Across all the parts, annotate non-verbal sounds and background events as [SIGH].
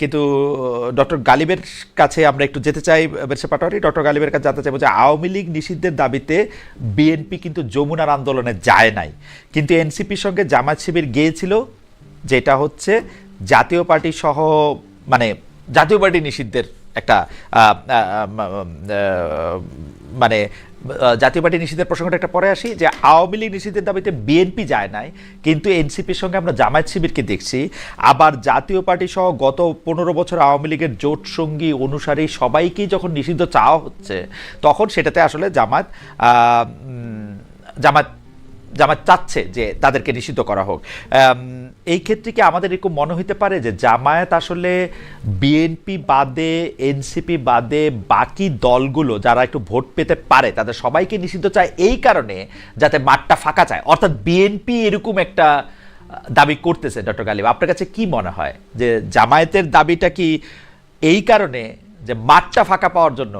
কিন্তু ডক্টর গালিবের কাছে আমরা একটু যেতে চাই বেরসা পাটোয়ারি। ডক্টর গালিবের কাছে জানতে চাইব যে আওয়ামী লীগ নিষিদ্ধের দাবিতে বিএনপি কিন্তু যমুনার আন্দোলনে যায় নাই। কিন্তু এনসিপির সঙ্গে জামাত শিবির গিয়েছিল, যেটা হচ্ছে জাতীয় পার্টি সহ মানে জাতীয় পার্টি নিষিদ্ধের একটা মানে জাতীয় পার্টি নিষিদ্ধের প্রসঙ্গটা একটা পরে আসি, যে আওয়ামী লীগ নিষিদ্ধের দাবিতে বিএনপি যায় নাই, কিন্তু এনসিপির সঙ্গে আমরা জামায়াত শিবিরকে দেখছি। আবার জাতীয় পার্টি সহ গত পনেরো বছর আওয়ামী লীগের জোট সঙ্গী অনুসারী সবাইকেই যখন নিষিদ্ধ চাওয়া হচ্ছে, তখন সেটাতে আসলে জামাত জামাত জামাত চাচ্ছে যে তাদেরকে নিষিদ্ধ করা হোক। এই ক্ষেত্রে কি আমাদের এরকম মনে হইতে পারে যে জামায়াত আসলে বিএনপি বাদে, এনসিপি বাদে বাকি দলগুলো যারা একটু ভোট পেতে পারে, তাদের সবাইকে নিষিদ্ধ চায় এই কারণে যাতে মাঠটা ফাঁকা চায় অর্থাৎ বিএনপি এরকম একটা দাবি করতেছে, ডক্টর গালিব। আপনার কাছে কি মনে হয় যে জামায়াতের দাবিটা কি এই কারণে যে মাঠটা ফাঁকা পাওয়ার জন্য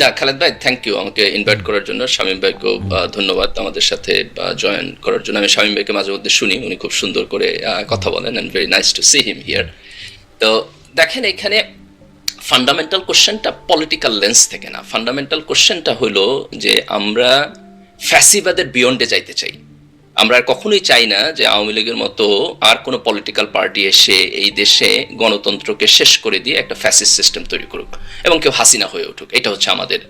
না খালেদ ভাই থ্যাংক ইউ আমাকে ইনভাইট করার জন্য। শামীম ভাইকেও ধন্যবাদ আমাদের সাথে জয়েন করার জন্য। আমি শামীম ভাইকে মাঝে মধ্যে শুনি উনি খুব সুন্দর করে কথা বলেন and very nice to see him here তো দেখেন এখানে ফান্ডামেন্টাল কোশ্চেনটা পলিটিক্যাল লেন্স থেকে না। ফান্ডামেন্টাল কোশ্চেনটা হলো যে আমরা ফ্যাসিবাদের বিয়ন্ডে যাইতে চাই। আমরা আর কখনোই চাই না যে আওয়ামী লীগের মতো আর কোনো পলিটিক্যাল পার্টি এসে এই দেশে গণতন্ত্রকে শেষ করে দিয়ে একটা ফ্যাসিস সিস্টেম তৈরি করুক এবং কেউ হাসিনা হয়ে উঠুক। এটা হচ্ছে আমাদের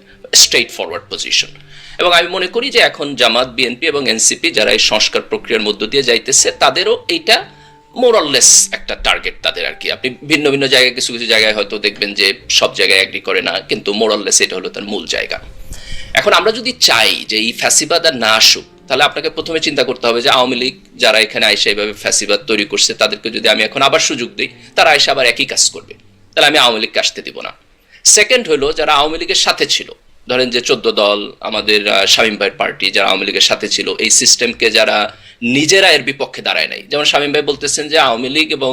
স্ট্রেট ফরওয়ার্ড পজিশন এবং আমি মনে করি যে এখন জামাত বিএনপি এবং এনসিপি যারা এই সংস্কার প্রক্রিয়ার মধ্য দিয়ে যাইতেছে, তাদেরও এইটা মোরাললেস একটা টার্গেট তাদের আর কি। আপনি ভিন্ন ভিন্ন জায়গায়, কিছু কিছু জায়গায় হয়তো দেখবেন যে সব জায়গায় অ্যাগ্রি করে না, কিন্তু মোরাললেস এটা হলো তার মূল জায়গা। এখন আমরা যদি চাই যে এই ফ্যাসিবাদ আর না আসুক তাহলে আপনাকে প্রথমে চিন্তা করতে হবে যে আওয়ামী লীগ যারা এখানে আইসা এইভাবে ফ্যাসিবাদ তৈরি করছে, তাদেরকে যদি আমি এখন আবার সুযোগ দিই, তারা আইসা আবার একই কাজ করবে। তাহলে আমি আওয়ামী লীগকে আসতে দিব না। সেকেন্ড হলো, যারা আওয়ামী লীগের সাথে ছিল, ধরেন যে চোদ্দ দল, আমাদের শামীম ভাইয়ের পার্টি যারা আওয়ামী লীগের সাথে ছিল, এই সিস্টেমকে যারা নিজেরা এর বিপক্ষে দাঁড়ায় নাই। যেমন শামীম ভাই বলতেছেন যে আওয়ামী লীগ এবং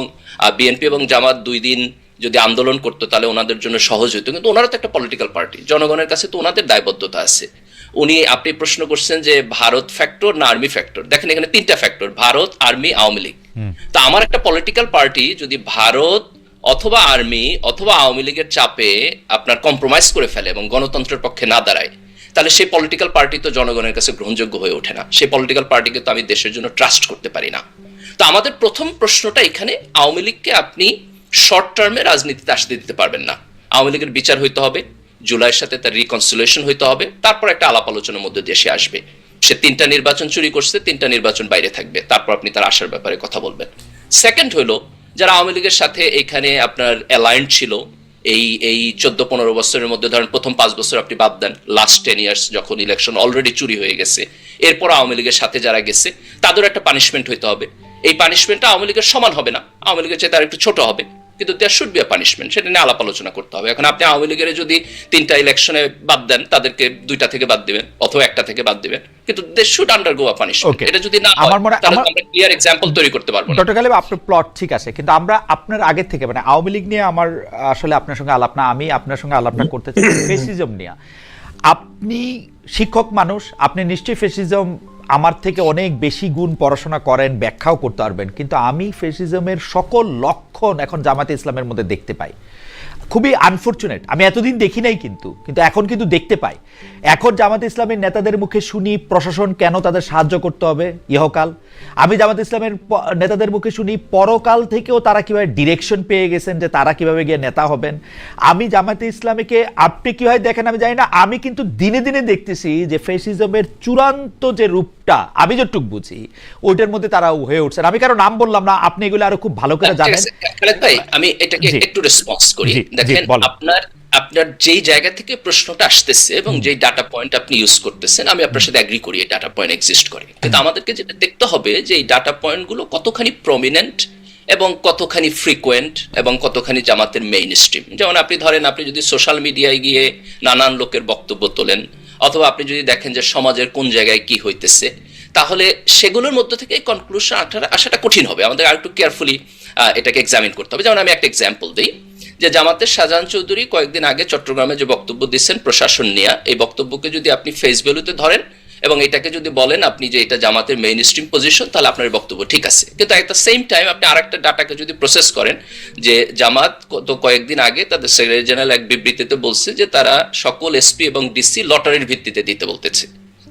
বিএনপি এবং জামাত দুই দিন যদি আন্দোলন করতো, তাহলে ওনাদের জন্য সহজ হতো। কিন্তু ওনারা তো একটা পলিটিক্যাল পার্টি জনগণের কাছে তো ওনাদের দায়বদ্ধতা আছে। উনি আপনি প্রশ্ন করছেন যে ভারত ফ্যাক্টর না আর্মি ফ্যাক্টর দেখেন এখানে তিনটা ফ্যাক্টর ভারত আর্মি আওয়ামী লীগ। তা আমার একটা পলিটিক্যাল পার্টি যদি ভারত অথবা আর্মি অথবা আওয়ামী লীগের চাপে আপনার কম্প্রোমাইজ করে ফেলে এবং গণতন্ত্রের পক্ষে না দাঁড়ায় তাহলে সেই পলিটিক্যাল পার্টি তো জনগণের কাছে গ্রহণযোগ্য হয়ে ওঠে না। সেই পলিটিক্যাল পার্টিকে তো আমি দেশের জন্য ট্রাস্ট করতে পারি না। তো আমাদের প্রথম প্রশ্নটা এখানে আওয়ামী লীগকে আপনি শর্ট টার্মে রাজনীতিতে আসতে দিতে পারবেন না। আওয়ামী লীগের বিচার হইতে হবে জুলাইয়ের সাথে তার রিকনসিলেশন হইতে হবে। তারপর একটা আলাপ আলোচনার মধ্যে দেশে আসবে। সে তিনটা নির্বাচন চুরি করছে, তিনটা নির্বাচন বাইরে থাকবে। তারপর আপনি তার আসার ব্যাপারে কথা বলবেন। সেকেন্ড হলো যারা আওয়ামী লীগের সাথে এখানে আপনার অ্যালায়েন্ট ছিল, এই এই চোদ্দ পনেরো বছরের মধ্যে, ধরেন প্রথম পাঁচ বছর আপনি বাদ দেন লাস্ট টেন ইয়ার্স যখন ইলেকশন অলরেডি চুরি হয়ে গেছে, এরপর আওয়ামী লীগের সাথে যারা গেছে, তাদেরও একটা পানিশমেন্ট হইতে হবে। এই পানিশমেন্টটা আওয়ামী লীগের সমান হবে না। আওয়ামী লীগের চেয়ে তার একটু ছোট হবে। কিন্তু there should be a punishment সেটা নিয়ে আলাপ আলোচনা করতে হবে। এখন আপনি আওয়ামী লীগের যদি তিনটা ইলেকশনে বাদ দেন তাদেরকে দুইটা থেকে বাদ দিবেন অথবা একটা থেকে বাদ দিবেন। কিন্তু they should undergo a punishment এটা যদি না আমার মনে- তাহলে তো আমার- ক্লিয়ার এক্সাম্পল তৈরি করতে পারব না। ডক্টর গালিব আপনার প্লট ঠিক আছে কিন্তু আমরা আপনার আগে থেকে মানে আওয়ামী লীগ নিয়ে আমার আসলে আপনার সঙ্গে আলাপ না আমি আপনার সঙ্গে আলাপটা করতে চাই [COUGHS] ফেসিজম নিয়ে। আপনি শিক্ষক মানুষ আপনি নিশ্চয়ই ফেসিজম আমার থেকে অনেক বেশি গুণ পড়াশোনা করেন, ব্যাখ্যাও করতে পারবেন। কিন্তু আমি ফেসিজমের সকল লক্ষণ এখন জামাতে ইসলামের মধ্যে দেখতে পাই। খুবই আনফর্চুনেট আমি এতদিন দেখি নাই কিন্তু কিন্তু এখন কিন্তু দেখতে পাই। এখন জামাতে ইসলামের নেতাদের মুখে শুনি, প্রশাসন কেন তাদের সাহায্য করতে হবে? ইহকাল। আমি জামাত ইসলামের নেতাদের মুখে শুনি, পরকাল থেকেও তারা কীভাবে ডিরেকশন পেয়ে গেছেন, যে তারা কীভাবে গিয়ে নেতা হবেন? আমি জামাতে ইসলামীকে, আপনি কীভাবে দেখেন আমি জানি না। আমি কিন্তু দিনে দিনে দেখতেছি যে ফেসিজমের চূড়ান্ত যে রূপটা আমি যতটুকু বুঝি ওইটার মধ্যে তারা হয়ে উঠছেন আমি কারও নাম বললাম না আপনি এগুলো আরও খুব ভালো করে জানেন। ভাই আমি এটাকে একটু রেসপন্স করি। দেখেন আপনার আপনার যেই জায়গা থেকে প্রশ্নটা আসতেছে এবং যেই ডাটা পয়েন্ট আপনি ইউজ করতেছেন আমি আপনার সাথে এগ্রি করি এই ডাটা পয়েন্ট এক্সিস্ট করে। কিন্তু আমাদেরকে যেটা দেখতে হবে যে এই ডাটা পয়েন্টগুলো কতখানি প্রমিনেন্ট এবং কতখানি ফ্রিকোয়েন্ট এবং কতখানি জামাতের মেইন স্ট্রিম যেমন আপনি ধরেন আপনি যদি সোশ্যাল মিডিয়ায় গিয়ে নানান লোকের বক্তব্য তোলেন অথবা আপনি যদি দেখেন যে সমাজের কোন জায়গায় কি হইতেছে, তাহলে সেগুলোর মধ্যে থেকে কনক্লুশন আসাটা কঠিন হবে। আমাদের আর একটু কেয়ারফুলি এটাকে এক্সামিন করতে হবে। যেমন আমি একটা এক্সাম্পল দিই, যে জামাতের শাহজাহান চৌধুরী কয়েকদিন আগে চট্টগ্রামে যে বক্তব্য দিচ্ছেন প্রশাসন নিয়ে, এই বক্তব্যকে যদি আপনি ফেস ভ্যালুতে ধরেন এবং এটাকে যদি বলেন আপনি যে এটা জামাতের মেইন স্ট্রিম পজিশন তাহলে আপনার বক্তব্য ঠিক আছে। কিন্তু এট দ্য সেম টাইম আপনি আরেকটা ডাটাকে যদি প্রসেস করেন, যে জামাত তো কয়েকদিন আগে তাদের সেক্রেটারি জেনারেল এক বিবৃতিতে বলছে যে তারা সকল এসপি এবং ডিসি লটারির ভিত্তিতে দিতে বলতেছে,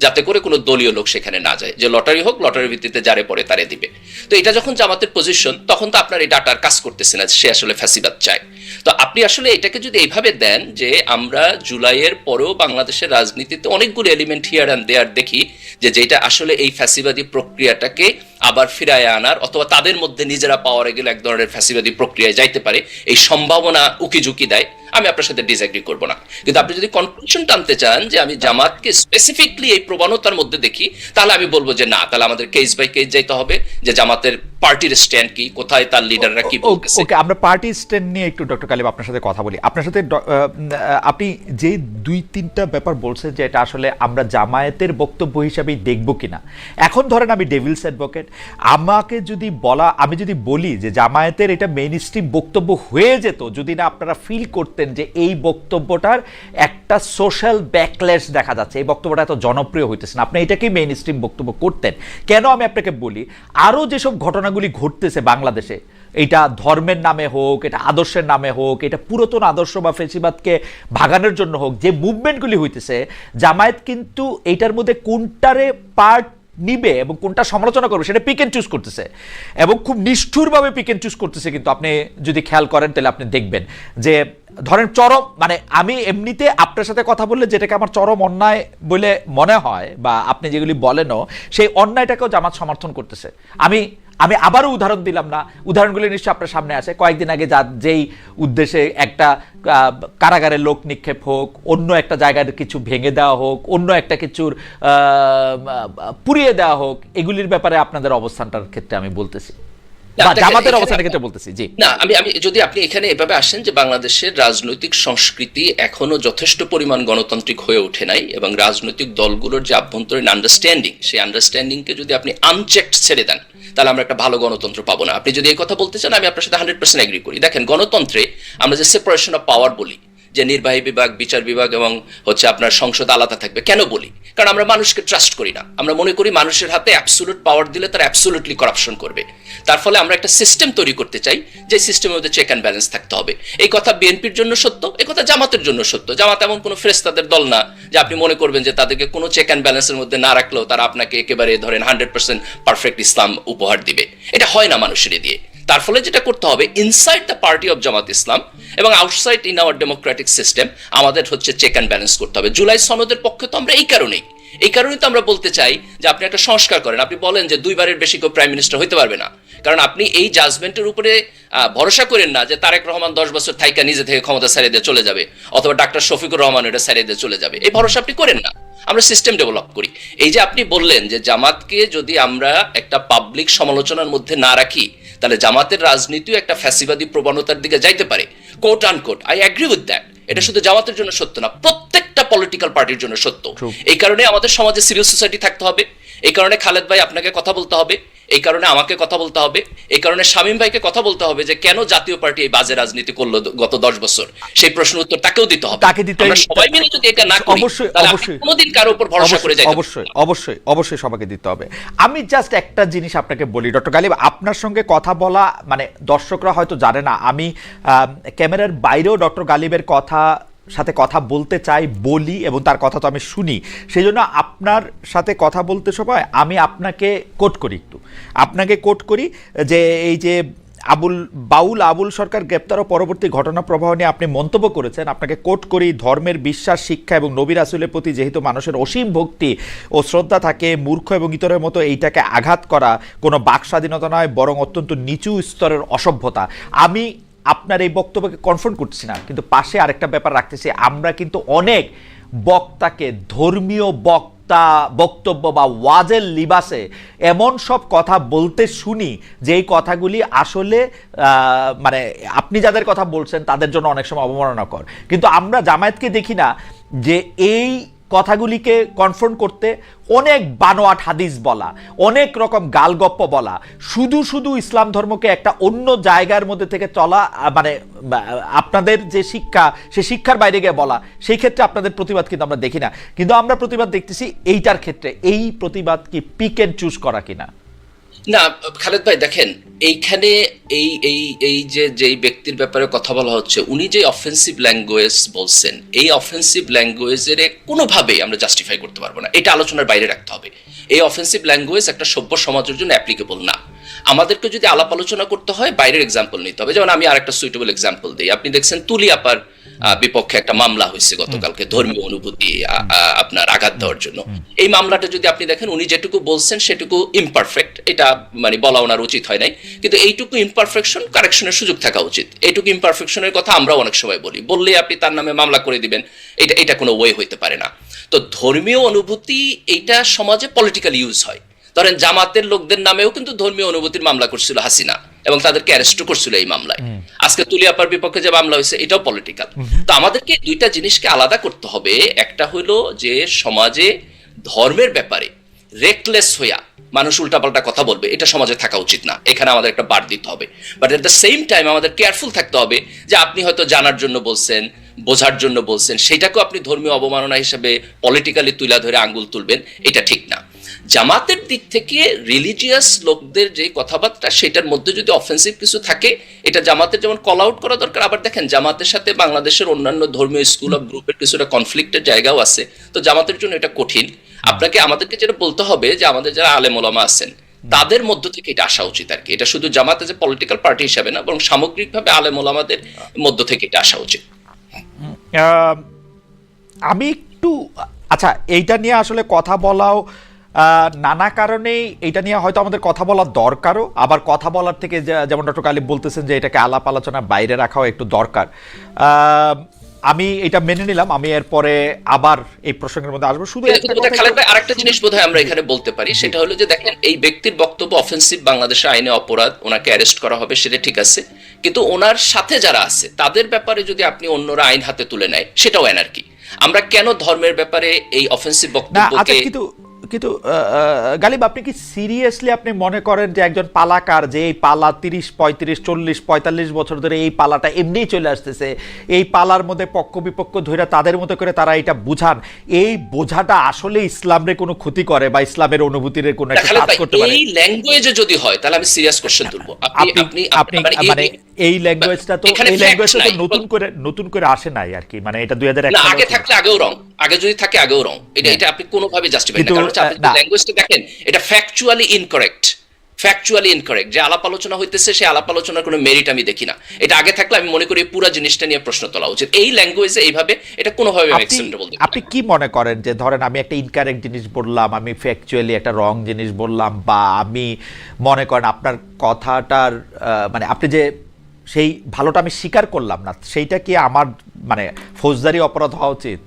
যাতে করে কোনো দলীয় লোক সেখানে না যায়। যে লটারি হোক, লটারির ভিত্তিতে যারে পড়ে তারে দিবে। তো এটা যখন জামাতের পজিশন তখন তো আপনার এই ডাটার কাজ করতেছে না সে আসলে ফ্যাসিবাদ চায়। তো আপনি আসলে এটাকে যদি এইভাবে দেন যে আমরা জুলাইয়ের পরেও বাংলাদেশের রাজনীতিতে অনেকগুলো এলিমেন্ট হিয়ার অ্যান্ড দেয়ার দেখি যে যেটা আসলে এই ফ্যাসিবাদী প্রক্রিয়াটাকে আবার ফিরায় আনার অথবা তাদের মধ্যে নিজেরা পাওয়ারে গেলে এক ধরনের ফ্যাসিবাদী প্রক্রিয়ায় যাইতে পারে এই সম্ভাবনা উকি ঝুঁকি দেয় আমি আপনার সাথে ডিসএগ্রি করব না। কিন্তু আপনি যদি কনক্লুশন টানতে চান যে আমি জামাতকে স্পেসিফিকলি এই প্রবণতার মধ্যে দেখি তাহলে আমি বলব যে না তাহলে আমাদের কেস বাই কেস যাইতে হবে যে জামাতের পার্টির স্ট্যান্ড কি কোথায় তার লিডাররা কি বলতেছে। ওকে আমরা পার্টি স্ট্যান্ড নিয়ে একটু ডক্টর কালিব আপনার সাথে কথা বলি। আপনার সাথে আপনি যে দুই তিনটা ব্যাপার বলছেন যে এটা আসলে আমরা জামায়াতের বক্তব্য হিসাবেই দেখব কিনা। এখন ধরেন আমি ডেভিলস অ্যাডভোকেট আমাকে যদি বলা, আমি যদি বলি যে জামায়াতের এটা মেইন স্ট্রিম বক্তব্য হয়ে যেত, যদি না আপনারা ফিল করতেন যে এই বক্তব্যটার একটা সোশ্যাল ব্যাকলেশ দেখা যাচ্ছে, এই বক্তব্যটা এত জনপ্রিয় হইতেছে না, আপনি এটাকেই মেইন স্ট্রিম বক্তব্য করতেন। কেন আমি আপনাকে বলি আরও যেসব ঘটনাগুলি ঘটতেছে বাংলাদেশে এটা ধর্মের নামে হোক, এটা আদর্শের নামে হোক, এটা পুরাতন আদর্শ বা ফেসিবাদকে ভাগানোর জন্য হোক, যে মুভমেন্টগুলি হইতেছে, জামায়াত কিন্তু এইটার মধ্যে কোনটারে পার্ট নিবে এবং কোনটা সমালোচনা করবে সেটা পিক অ্যান্ড চুজ করতেছে। এবং খুব নিষ্ঠুরভাবে পিক অ্যান্ড চুজ করতেছে কিন্তু আপনি যদি খেয়াল করেন তাহলে আপনি দেখবেন যে, ধরেন চরম মানে আমি এমনিতে আপনার সাথে কথা বললে যেটাকে আমার চরম অন্যায় বলে মনে হয় বা আপনি যেগুলি বলেনও, সেই অন্যায়টাকেও জামাত সমর্থন করতেছে। আমি আমি আবারও উদাহরণ দিলাম না। উদাহরণগুলি নিশ্চয়ই আপনার সামনে আছে। কয়েকদিন আগে যা যেই উদ্দেশ্যে একটা আহ, কারাগারে লোক নিক্ষেপ হোক অন্য একটা জায়গার কিছু ভেঙে দেওয়া হোক অন্য একটা কিছুর পুড়িয়ে দেওয়া হোক এগুলির ব্যাপারে আপনাদের অবস্থানটার ক্ষেত্রে আমি বলতেছি। জামাতের অবস্থানের ক্ষেত্রে বলতেছি জি। না আমি আমি যদি আপনি এখানে এভাবে আসেন যে বাংলাদেশের রাজনৈতিক সংস্কৃতি এখনও যথেষ্ট পরিমাণ গণতান্ত্রিক হয়ে ওঠে নাই এবং রাজনৈতিক দলগুলোর যে আভ্যন্তরীণ আন্ডারস্ট্যান্ডিং সেই আন্ডারস্ট্যান্ডিংকে যদি আপনি আনচেকড ছেড়ে দেন তাহলে আমরা একটা ভালো গণতন্ত্র পাবো না। আপনি যদি এই কথা বলতে চান, আমি আপনার সাথে হান্ড্রেড পার্সেন্ট এগ্রি করি। দেখেন, গণতন্ত্রে আমরা যে সেপারেশন অফ পাওয়ার বলি যে নির্বাহী বিভাগ, বিচার বিভাগ এবং হচ্ছে আপনার সংসদ আলাদা থাকবে। কেন বলি? কারণ আমরা মানুষকে ট্রাস্ট করি না। আমরা মনে করি মানুষের হাতে অ্যাবসুলুট পাওয়ার দিলে তারা অ্যাবসুলুটলি করাপশন করবে। তার ফলে আমরা একটা সিস্টেম তৈরি করতে চাই, যে সিস্টেমের মধ্যে চেক অ্যান্ড ব্যালেন্স থাকতে হবে। এই কথা বিএনপির জন্য সত্য, এই কথা জামাতের জন্য সত্য। জামাত এমন কোনো ফ্রেস্তাদের দল না, যে আপনি মনে করবেন যে তাদেরকে কোনো চেক অ্যান্ড ব্যালেন্সের মধ্যে না রাখলেও তারা আপনাকে একেবারে ধরেন হান্ড্রেড পার্সেন্ট পারফেক্ট ইসলাম উপহার দিবে। এটা হয় না মানুষের দিয়ে। তার ফলে যেটা করতে হবে inside the party of Jamaat Islam এবং outside in our democratic system আমাদের হচ্ছে চেক অ্যান্ড ব্যালেন্স করতে হবে। জুলাই সনদের পক্ষে তো আমরা এই কারণেই। এই কারণেই তো আমরা বলতে চাই যে আপনি একটা সংস্কার করেন। আপনি বলেন যে দুইবারের বেশি কেউ প্রাইম মিনিস্টার হইতে পারবে না। কারণ আপনি এই জাজমেন্টের উপরে ভরসা করেন না যে তারেক রহমান দশ বছর থাইকা নিজে থেকে ক্ষমতা ছাড়িয়ে দিয়ে চলে যাবে, অথবা ডাক্তার শফিকুর রহমান এটা ছাড়িয়ে দিয়ে চলে যাবে। এই ভরসা আপনি করেন না। আমরা সিস্টেম ডেভেলপ করি। এই যে আপনি বললেন যে জামাতকে যদি আমরা একটা পাবলিক সমালোচনার মধ্যে না রাখি তাহলে জামাতের রাজনীতিও একটা ফ্যাসিবাদী প্রবণতার দিকে যাইতে পারে। Quote unquote I agree with that এটা শুধু জামাতের জন্য সত্য না প্রত্যেকটা পলিটিক্যাল পার্টির জন্য সত্য। এই কারণে আমাদের সমাজে সিভিল সোসাইটি থাকতে হবে। এই কারণে খালেদ ভাই আপনাকে কথা বলতে হবে। এই কারণে আমাকে কথা বলতে হবে। এই কারণে শামীম ভাইকে কথা বলতে হবে যে কেন জাতীয় পার্টি এই বাজে রাজনীতি করল গত দশ বছর? সেই প্রশ্ন উত্তর তাকেও দিতে হবে। তাকে দিতে- আমরা সবাই মিলে যদি এটা না করি অবশ্যই, অবশ্যই। কোনোদিন কারও উপর ভরসা করে যাই অবশ্যই অবশ্যই অবশ্যই সবাইকে দিতে হবে। আমি জাস্ট একটা জিনিস আপনাকে বলি ডক্টর গালিব আপনার সঙ্গে কথা বলা মানে দর্শকরা হয়তো জানে না আমি আম, ক্যামেরার বাইরেও ডক্টর গালিবের কথা সাথে কথা বলতে চাই, বলি এবং তার কথা তো আমি শুনি। সেই জন্য আপনার সাথে কথা বলতে সময় আমি আপনাকে কোট করি একটু। আপনাকে কোট করি যে এই যে আবুল, বাউল, আবুল সরকার গ্রেপ্তার ও পরবর্তী ঘটনা প্রবাহ নিয়ে আপনি মন্তব্য করেছেন। আপনাকে কোট করি, ধর্মের বিশ্বাস, শিক্ষা এবং নবী রাসুলের প্রতি যেহেতু মানুষের অসীম ভক্তি ও শ্রদ্ধা থাকে, মূর্খ এবং ইতরের মতো এইটাকে আঘাত করা কোনো বাক স্বাধীনতা নয়, বরং অত্যন্ত নিচু স্তরের অসভ্যতা। আমি আপনার এই বক্তব্যকে কনফার্ম করছি না, কিন্তু পাশে আরেকটা ব্যাপার রাখতেছি, আমরা কিন্তু অনেক বক্তাকে ধর্মীয় বক্তা, বক্তব্য বা ওয়াজের লিবাসে এমন সব কথা বলতে শুনি, যেই কথাগুলি আসলে মানে আপনি যাদের কথা বলছেন তাদের জন্য অনেক সময় অবমাননাকর। কিন্তু আমরা জামায়াতকে দেখি না যে এই কথাগুলিকে কনফ্রন্ট করতে অনেক বানোয়াট হাদিস বলা, অনেক রকম গালগপ্প বলা, শুধু শুধু ইসলাম ধর্মকে একটা অন্য জায়গার মধ্যে থেকে চলা মানে আপনাদের যে শিক্ষা, সে শিক্ষার বাইরে গিয়ে বলা, সেই ক্ষেত্রে আপনাদের প্রতিবাদ কিন্তু আমরা দেখি না। কিন্তু আমরা প্রতিবাদ দেখতেছি এইটার ক্ষেত্রে, এই প্রতিবাদ কি পিক এন্ড চুজ করা কিনা? না, খালেদ ভাই, দেখেন এইখানে এই এই এই যে, যেই ব্যক্তির ব্যাপারে কথা বলা হচ্ছে, উনি যে অফেন্সিভ ল্যাঙ্গুয়েজ বলছেন, এই অফেন্সিভ ল্যাঙ্গুয়েজের কোনোভাবেই আমরা জাস্টিফাই করতে পারব না। এটা আলোচনার বাইরে রাখতে হবে। এই অফেন্সিভ ল্যাঙ্গুয়েজ একটা সভ্য সমাজের জন্য অ্যাপ্লিকেবল না। আমাদেরকে যদি আলাপ আলোচনা করতে হয়, বাইরের এক্সাম্পল নিতে হবে। যেমন আমি আরেকটা সুইটেবল এক্সাম্পল দিই। আপনি দেখছেন তুলি আপার বিপক্ষে একটা মামলা হয়েছে গতকালকে ধর্মীয় অনুভূতি আপনার আঘাত দেওয়ার জন্য। এই মামলাটা যদি আপনি দেখেন উনি যেটুকু বলছেন সেটুকু ইমপারফেক্ট এটা মানে বলা ওনার উচিত হয় নাই। কিন্তু এইটুকু ইমপারফেকশন কারেকশনের সুযোগ থাকা উচিত। এইটুকু ইমপারফেকশনের কথা আমরাও অনেক সময় বলি। বললে আপনি তার নামে মামলা করে দিবেন এটা এটা কোনো ওয়ে হইতে পারে না। তো ধর্মীয় অনুভূতি এইটা সমাজে পলিটিক্যাল ইউজ হয়। ধরেন জামাতের লোকদের নামেও কিন্তু ধর্মীয় অনুভূতির মামলা করছিল হাসিনা। এবং তাদেরকে অ্যারেস্ট করছিল এই মামলায়। আজকে তুলিয়াপার বিপক্ষে যে মামলা হয়েছে এটাও পলিটিক্যাল তো আমাদেরকে দুইটা জিনিসকে আলাদা করতে হবে। একটা হলো যে সমাজে ধর্মের ব্যাপারে রেকলেস হইয়া মানুষ উল্টাপাল্টা কথা বলবে, এটা সমাজে থাকা উচিত না। এখানে আমাদের একটা বার দিতে হবে। But at the same time আমাদের কেয়ারফুল থাকতে হবে যে আপনি হয়তো জানার জন্য বলছেন, বোঝার জন্য বলছেন, সেটাকেও আপনি ধর্মীয় অবমাননা হিসেবে পলিটিক্যালি তুলা ধরে আঙ্গুল তুলবেন, এটা ঠিক না। জামাতের দিক থেকে রিলিজিয়াস লোকদের যে কথাবার্তা, সেটার মধ্যে যদি অফেন্সিভ কিছু থাকে, এটা জামাতের যেমন কল আউট করা দরকার, আবার দেখেন জামাতের সাথে বাংলাদেশের অন্যান্য ধর্মীয় স্কুল অফ গ্রুপের কিছুটা কনফ্লিক্টের জায়গাও আছে, তো জামাতের জন্য এটা কঠিন। আপনাকে আমাদেরকে যেটা বলতে হবে যে আমাদের যারা আলেম ওলামা আছেন, তাদের মধ্য থেকে এটা আসা উচিত আর কি। এটা শুধু জামাতে যে পলিটিক্যাল পার্টি হিসাবে না, বরং সামগ্রিকভাবে আলেম ওলামাদের মধ্য থেকে এটা আসা উচিত। আমি একটু আচ্ছা এইটা নিয়ে আসলে কথা বলাও নানা কারণেই এটা নিয়ে হয়তো আমাদের কথা বলার দরকারও। আবার কথা বলার থেকে যেমন ডক্টর কালিব বলতেছেন যে এটাকে আলাপ আলোচনার বাইরে রাখাও একটু দরকার। আমি এটা মেনে নিলাম আমি এরপরে আবার এই প্রসঙ্গের মধ্যে আসব। শুধু খালেদ ভাই আরেকটা জিনিস বোধহয় আমরা এখানে বলতে পারি সেটা হলো যে দেখেন এই ব্যক্তির বক্তব্য অফেন্সিভ বাংলাদেশের আইনে অপরাধ ওনাকে অ্যারেস্ট করা হবে সেটা ঠিক আছে। কিন্তু ওনার সাথে যারা আছে তাদের ব্যাপারে যদি আপনি অন্যরা আইন হাতে তুলে নেয় সেটাও এনার্কি আমরা কেন ধর্মের ব্যাপারে এই অফেন্সিভ না আচ্ছা বক্তব্যকে কিন্তু গালিব আপনি কি সিরিয়াসলি আপনি মনে করেন যে একজন পালাকার যে এই পালা তিরিশ পঁয়ত্রিশ চল্লিশ পঁয়তাল্লিশ বছর ধরে এই পালাটা এমনিই চলে আসতেছে এই পালার মধ্যে পক্ষ বিপক্ষ ধরে তাদের মতো করে তারা এটা বুঝান এই বোঝাটা আসলে ইসলামের কোনো ক্ষতি করে বা ইসলামের অনুভূতির কোনো একটা কাজ করতে পারে? এই ল্যাঙ্গুয়েজে যদি হয় তাহলে আমি সিরিয়াস কোশ্চেন তুলবো। আপনি আপনি আপনি মানে এই ল্যাঙ্গুয়েজটা তো এই ল্যাঙ্গুয়েজটা তো নতুন করে নতুন করে আসে নাই আর কি। মানে এটা দুই হাজার এক না সালে আগে থাকলে আগেও রং আগে যদি থাকে আগেও রং এটা এটা আপনি কোনোভাবে জাস্টিফাই না হ্যাঁ। কারণ আপনি। ল্যাঙ্গুয়েজটা দেখেন এটা ফ্যাকচুয়ালি ইনকারেক্ট ফ্যাকচুয়ালি ইনকারেক্ট যে আলাপ আলোচনা হইতেছে সেই আলাপ আলোচনার কোনো মেরিট আমি দেখি না। এটা আগে থাকলে আমি মনে করি পুরো জিনিসটা নিয়ে প্রশ্ন তোলা উচিত। এই ল্যাঙ্গুয়েজে এইভাবে এটা কোনোভাবে অ্যাকসেপ্টেবল আপনি কি মনে করেন যে ধরেন আমি একটা ইনকারেক্ট জিনিস বললাম আমি ফ্যাকচুয়ালি একটা রং জিনিস বললাম বা আমি মনে করেন আপনার কথাটার মানে আপনি যে সেই ভালোটা আমি স্বীকার করলাম না। সেইটা কি আমার মানে ফৌজদারি অপরাধ হওয়া উচিত?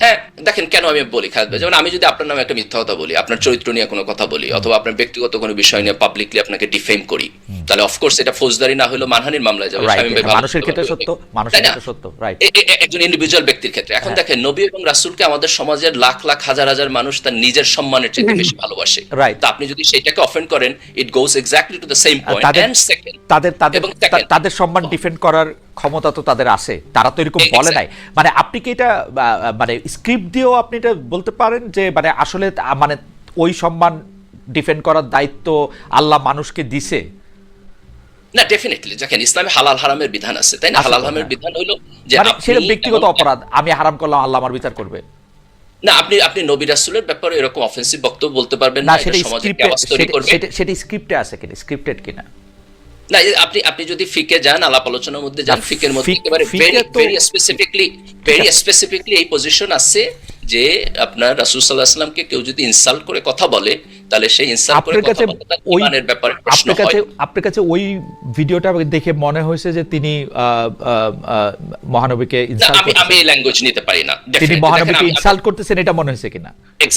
হ্যাঁ দেখেন কেন আমি বলি খালেদ যেমন আমি যদি আপনার নামে একটা মিথ্যা কথা বলি আপনার চরিত্র নিয়ে কোনো কথা বলি অথবা আপনার ব্যক্তিগত কোনো বিষয় নিয়ে পাবলিকলি আপনাকে ডিফেম করি তাহলে অফকোর্স এটা ফৌজদারি না হলেও মানহানির মামলায় যাবে মানুষের ক্ষেত্রে সত্য, মানুষের ক্ষেত্রে সত্য, এ- একজন ইন্ডিভিজুয়াল ব্যক্তির ক্ষেত্রে। এখন হ্যাঁ। দেখেন নবী এবং রাসূলকে আমাদের সমাজের লাখ লাখ হাজার হাজার মানুষ তার নিজের সম্মানের চেয়ে বেশি [LAUGHS] ভালোবাসে। তো আপনি যদি সেটাকে অফেন্ড করেন it goes exactly to the same point and second তাদের তাদের তাদের সম্মান ডিফেন্ড করার ক্ষমতা তো তাদের আছে। তারা তো এরকম বলে নাই। মানে আপনি কি এটা মানে স্ক্রিপ্ট দিয়েও আপনি এটা বলতে পারেন যে মানে আসলে মানে ওই সম্মান ডিফেন্ড করার দায়িত্ব আল্লাহ মানুষকে দিছে? না ডেফিনেটলি দেখেন ইসলামে হালাল হারামের বিধান আছে তাই না? হালাল হারামের হ্যাঁ। বিধান হলো যে মানে সেটা ব্যক্তিগত অপরাধ। আমি হারাম করলাম আল্লাহ আমার বিচার করবে। না আপনি আপনি নবী রাসূলের ব্যাপারে এরকম অফেন্সিভ বক্তব্য বলতে পারবেন না সেটা সমাজে স্ক্রিপ্টে করবে। সেটা স্ক্রিপ্টে আছে কিনা স্ক্রিপ্টেড কিনা? না আপনি আপনি যদি ফিকে যান আলাপ আলোচনার মধ্যে যান ফিকের মধ্যে একেবারে very very specifically very specifically এই পজিশন আছে যে আপনার রাসুল সাল্লাহ আসলামকে কেউ যদি ইনসাল্ট করে কথা বলে তাহলে সেই ইনসাল্ট করে কথা বলে ব্যাপারে প্রশ্ন হয়। আপনার কাছে ওই ভিডিওটা দেখে মনে হয়েছে যে তিনি মহানবীকে ইনসাল্ট আমি আমি এই ল্যাঙ্গুয়েজ নিতে পারি না তিনি মহানবীকে ইনসাল্ট করতেছেন এটা মনে হয়েছে কিনা?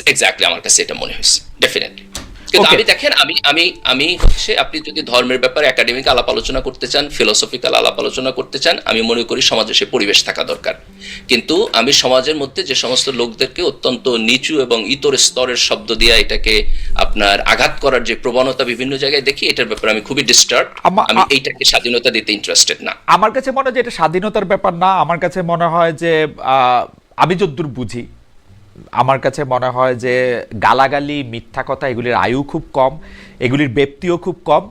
এক্স্যাক্টলি আমার কাছে এটা মনে হয়েছে ডেফিনেটলি কিন্তু আমি দেখেন আমি আমি আমি হচ্ছে আপনি যদি ধর্মের ব্যাপারে একাডেমিক আলাপ আলোচনা করতে চান ফিলোসফিক্যাল আলাপ আলোচনা করতে চান আমি মনে করি সমাজে সে পরিবেশ থাকা দরকার। কিন্তু আমি সমাজের মধ্যে যে সমস্ত লোকদেরকে অত্যন্ত নিচু এবং ইতর স্তরের শব্দ দিয়ে এটাকে আপনার আঘাত করার যে প্রবণতা বিভিন্ন জায়গায় দেখি এটার ব্যাপারে আমি খুবই ডিস্টার্ব আমি এইটাকে স্বাধীনতা দিতে ইন্টারেস্টেড না। আমার কাছে মনে হয় যে এটা স্বাধীনতার ব্যাপার না আমার কাছে মনে হয় যে আহ, আমি যদ্দূর বুঝি। আমার কাছে মনে হয় যে গালাগালি মিথ্যা কথা এগুলির আয়ু খুব কম এগুলির ব্যক্তিও খুব কম।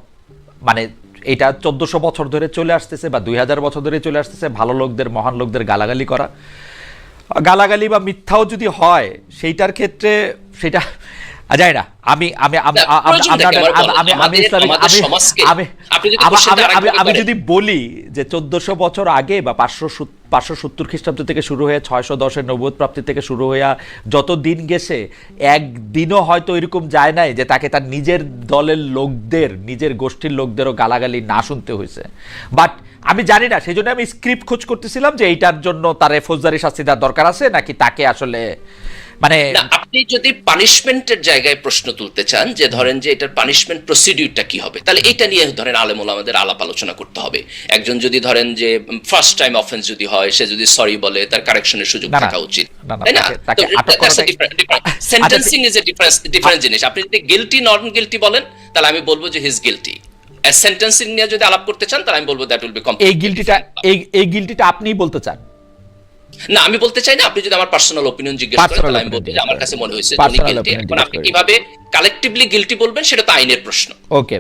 মানে এটা চোদ্দশো বছর ধরে চলে আসতেছে বা দুই হাজার বছর ধরে চলে আসতেছে ভালো লোকদের মহান লোকদের গালাগালি করা। গালাগালি বা মিথ্যাও যদি হয় সেইটার ক্ষেত্রে সেটা জানি না। আমি আমি আমি আমি- আমি- আমি-। যদি বলি যে চোদ্দশো বছর আগে বা পাঁচশো পাঁচশো সত্তর খ্রিস্টাব্দ থেকে শুরু হয়ে ছয়শো দশের নব্বত প্রাপ্তি থেকে শুরু হইয়া যত দিন গেছে, একদিনও হয়তো এরকম যায় নাই যে তাকে তার নিজের দলের লোকদের, নিজের গোষ্ঠীর লোকদেরও গালাগালি না শুনতে হয়েছে বাট আমি জানি না, সেই জন্য আমি স্ক্রিপ্ট খোঁজ করতেছিলাম যে এইটার জন্য তার ফৌজদারি শাস্তি দেওয়ার দরকার আছে নাকি তাকে আসলে মানে আপনি যদি পানিশমেন্টের জায়গায় প্রশ্ন তুলতে চান যে ধরেন যে এটার পানিশমেন্ট প্রসিডিউরটা কি হবে তাহলে এটা নিয়ে ধরেন আলেমুল আমাদের আলাপ আলোচনা করতে হবে। একজন যদি ধরেন যে ফার্স্ট টাইম অফেন্স যদি হয় সে যদি সরি বলে তার কারেকশনের সুযোগ থাকা উচিত। তাই না? তাকে- তাকে আটক করাটাই- sentencing is a difference different জিনিস। আপনি যদি গিলটি নন গিলটি বলেন তাহলে আমি বলব যে হিজ গিলটি সেন্টেন্সিং নিয়ে যদি আলাপ করতে চান তাহলে আমি বলব দ্যাট উইল বি এই গিলটিটা এই এই গিলটিটা আপনিই বলতে চান? না আমি বলতে চাই না আপনি যদি আমার পার্সোনাল ওপিনিয়ন জিজ্ঞেস করেন তাহলে আমি বলতে আমার কাছে মনে হয়েছে এখন আপনি কীভাবে কালেকটিভলি গিলটি বলবেন সেটা তো আইনের প্রশ্ন। ওকে